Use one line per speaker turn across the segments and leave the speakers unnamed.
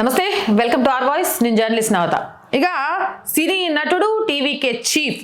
నమస్తే welcome to R voice. నేను journalist నవత. ఇక సినీ నటుడు టీవీకే చీఫ్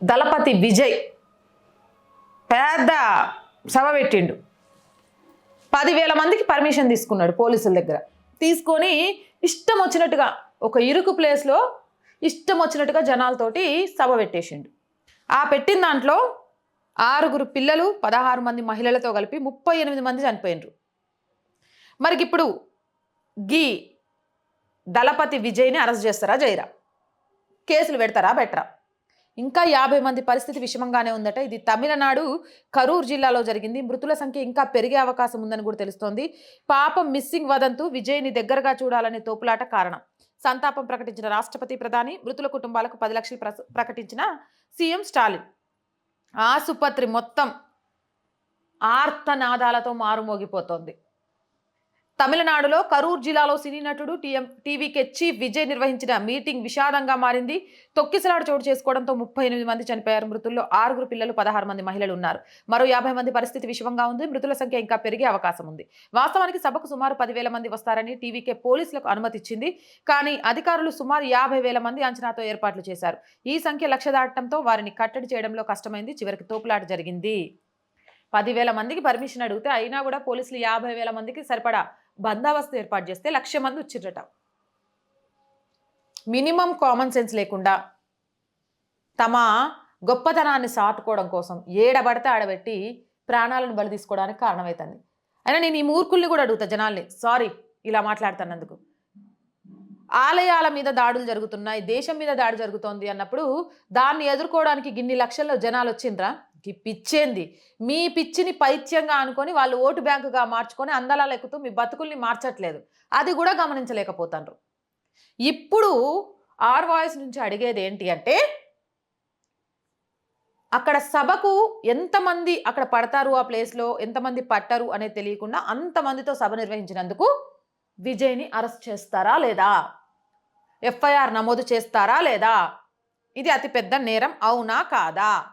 దళపతి విజయ్ పెద్ద సభ పెట్టిండు. పదివేల మందికి పర్మిషన్ తీసుకున్నాడు పోలీసుల దగ్గర. తీసుకొని ఇష్టం వచ్చినట్టుగా ఒక ఇరుకు ప్లేస్లో ఇష్టం వచ్చినట్టుగా జనాలతోటి సభ పెట్టేసిండు. ఆ పెట్టిన దాంట్లో ఆరుగురు పిల్లలు పదహారు మంది మహిళలతో కలిపి ముప్పై ఎనిమిది మంది చనిపోయినరు మరికి ఇప్పుడు గీ దళపతి విజయ్ని అరెస్ట్ చేస్తారా జైరా? కేసులు పెడతారా బెటరా ఇంకా యాభై మంది పరిస్థితి విషమంగానే ఉందట. ఇది తమిళనాడు కరూర్ జిల్లాలో జరిగింది. మృతుల సంఖ్య ఇంకా పెరిగే అవకాశం ఉందని కూడా తెలుస్తోంది. పాపం మిస్సింగ్ వదంతు విజయ్ని దగ్గరగా చూడాలనే తోపులాట కారణం. సంతాపం ప్రకటించిన రాష్ట్రపతి ప్రధాని మృతుల కుటుంబాలకు పది లక్షలు ప్రకటించిన సీఎం స్టాలిన్. ఆసుపత్రి మొత్తం ఆర్తనాదాలతో మారుమోగిపోతోంది. తమిళనాడులో కరూర్ జిల్లాలో సినీ నటుడు టీఎం టీవీకే చీఫ్ విజయ్ నిర్వహించిన మీటింగ్ విషాదంగా మారింది. తొక్కిసలాడు చోటు చేసుకోవడంతో ముప్పై ఎనిమిది మంది చనిపోయారు. మృతుల్లో ఆరుగురు పిల్లలు పదహారు మంది మహిళలు ఉన్నారు. మరో యాభై మంది పరిస్థితి విషమంగా ఉంది. మృతుల సంఖ్య ఇంకా పెరిగే అవకాశం ఉంది. వాస్తవానికి సభకు సుమారు పదివేల మంది వస్తారని టీవీకే పోలీసులకు అనుమతి ఇచ్చింది కానీ అధికారులు సుమారు యాభై వేల మంది అంచనాతో ఏర్పాట్లు చేశారు. ఈ సంఖ్య లక్ష దాటడంతో వారిని కట్టడి చేయడంలో కష్టమైంది. చివరికి తోపులాట జరిగింది. పదివేల మందికి పర్మిషన్ అడిగితే అయినా కూడా పోలీసులు యాభై వేల మందికి సరిపడా బందోబస్తు ఏర్పాటు చేస్తే లక్ష మంది వచ్చిర్రట మినిమం కామన్ సెన్స్ లేకుండా తమ గొప్పతనాన్ని సాటుకోవడం కోసం ఏడబడితే ఆడబెట్టి ప్రాణాలను బలి తీసుకోవడానికి కారణమవుతుంది. అయినా నేను ఈ మూర్ఖుల్ని కూడా అడుగుతా జనాల్ని సారీ ఇలా మాట్లాడుతున్నందుకు. ఆలయాల మీద దాడులు జరుగుతున్నాయి దేశం మీద దాడి జరుగుతోంది అన్నప్పుడు దాన్ని ఎదుర్కోవడానికి గిన్ని లక్షల్లో జనాలు వచ్చిండ్రా? పిచ్చేంది. మీ పిచ్చిని పైత్యంగా అనుకొని వాళ్ళు ఓటు బ్యాంకుగా మార్చుకొని అందలాలు ఎక్కుతూ మీ బతుకుల్ని మార్చట్లేదు. అది కూడా గమనించలేకపోతాండ్రు. ఇప్పుడు ఆర్ వాయిస్ నుంచి అడిగేది ఏంటి అంటే అక్కడ సభకు ఎంతమంది అక్కడ పడతారు ఆ ప్లేస్లో ఎంతమంది పట్టరు అనేది తెలియకుండా అంతమందితో సభ నిర్వహించినందుకు విజయ్ని అరెస్ట్ చేస్తారా లేదా? ఎఫ్ఐఆర్ నమోదు చేస్తారా లేదా? ఇది అతిపెద్ద నేరం అవునా కాదా?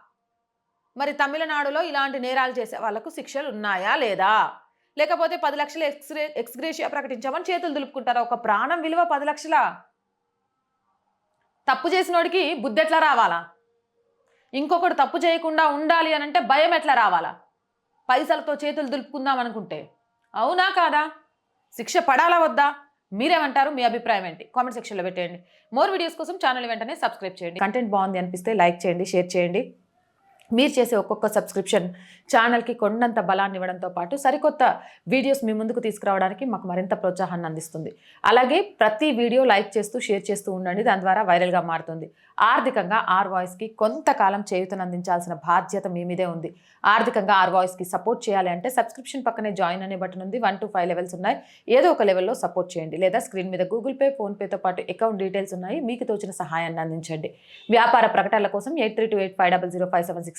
మరి తమిళనాడులో ఇలాంటి నేరాలు చేసే వాళ్ళకు శిక్షలు ఉన్నాయా లేదా? లేకపోతే పది లక్షలు ఎక్స్గ్రే ఎక్స్గ్రేషియా ప్రకటించామని చేతులు దులుపుకుంటారా? ఒక ప్రాణం విలువ పది లక్షల. తప్పు చేసినోడికి బుద్ధి ఎట్లా రావాలా? ఇంకొకడు తప్పు చేయకుండా ఉండాలి అని అంటే భయం ఎట్లా రావాలా? పైసలతో చేతులు దులుపుకుందాం అనుకుంటే. అవునా కాదా? శిక్ష పడాలా వద్దా? మీరేమంటారు? మీ అభిప్రాయం ఏంటి? కామెంట్ సెక్షన్లో పెట్టేయండి. మోర్ వీడియోస్ కోసం ఛానల్ వెంటనే సబ్స్క్రైబ్ చేయండి. కంటెంట్ బాగుంది అనిపిస్తే లైక్ చేయండి షేర్ చేయండి. మీరు చేసే ఒక్కొక్క సబ్స్క్రిప్షన్ ఛానల్కి కొండంత బలాన్ని ఇవ్వడంతో పాటు సరికొత్త వీడియోస్ మీ ముందుకు తీసుకురావడానికి మాకు మరింత ప్రోత్సాహాన్ని అందిస్తుంది. అలాగే ప్రతి వీడియో లైక్ చేస్తూ షేర్ చేస్తూ ఉండండి. దాని ద్వారా వైరల్గా మారుతుంది. ఆర్థికంగా ఆర్ వాయిస్కి కొంతకాలం చేయుతను అందించాల్సిన బాధ్యత మీ మీదే ఉంది. ఆర్థికంగా ఆర్ వాయిస్కి సపోర్ట్ చేయాలి అంటే సబ్స్క్రిప్షన్ పక్కనే జాయిన్ అనే బటన్ ఉంది. వన్ టు ఫైవ్ లెవెల్స్ ఉన్నాయి. ఏదో ఒక లెవెల్లో సపోర్ట్ చేయండి. లేదా స్క్రీన్ మీద గూగుల్ పే ఫోన్పేతో పాటు అకౌంట్ డీటెయిల్స్ ఉన్నాయి. మీకు తోచిన సహాయాన్ని అందించండి. వ్యాపార ప్రకటనల కోసం eight three two eight five double zero five seven six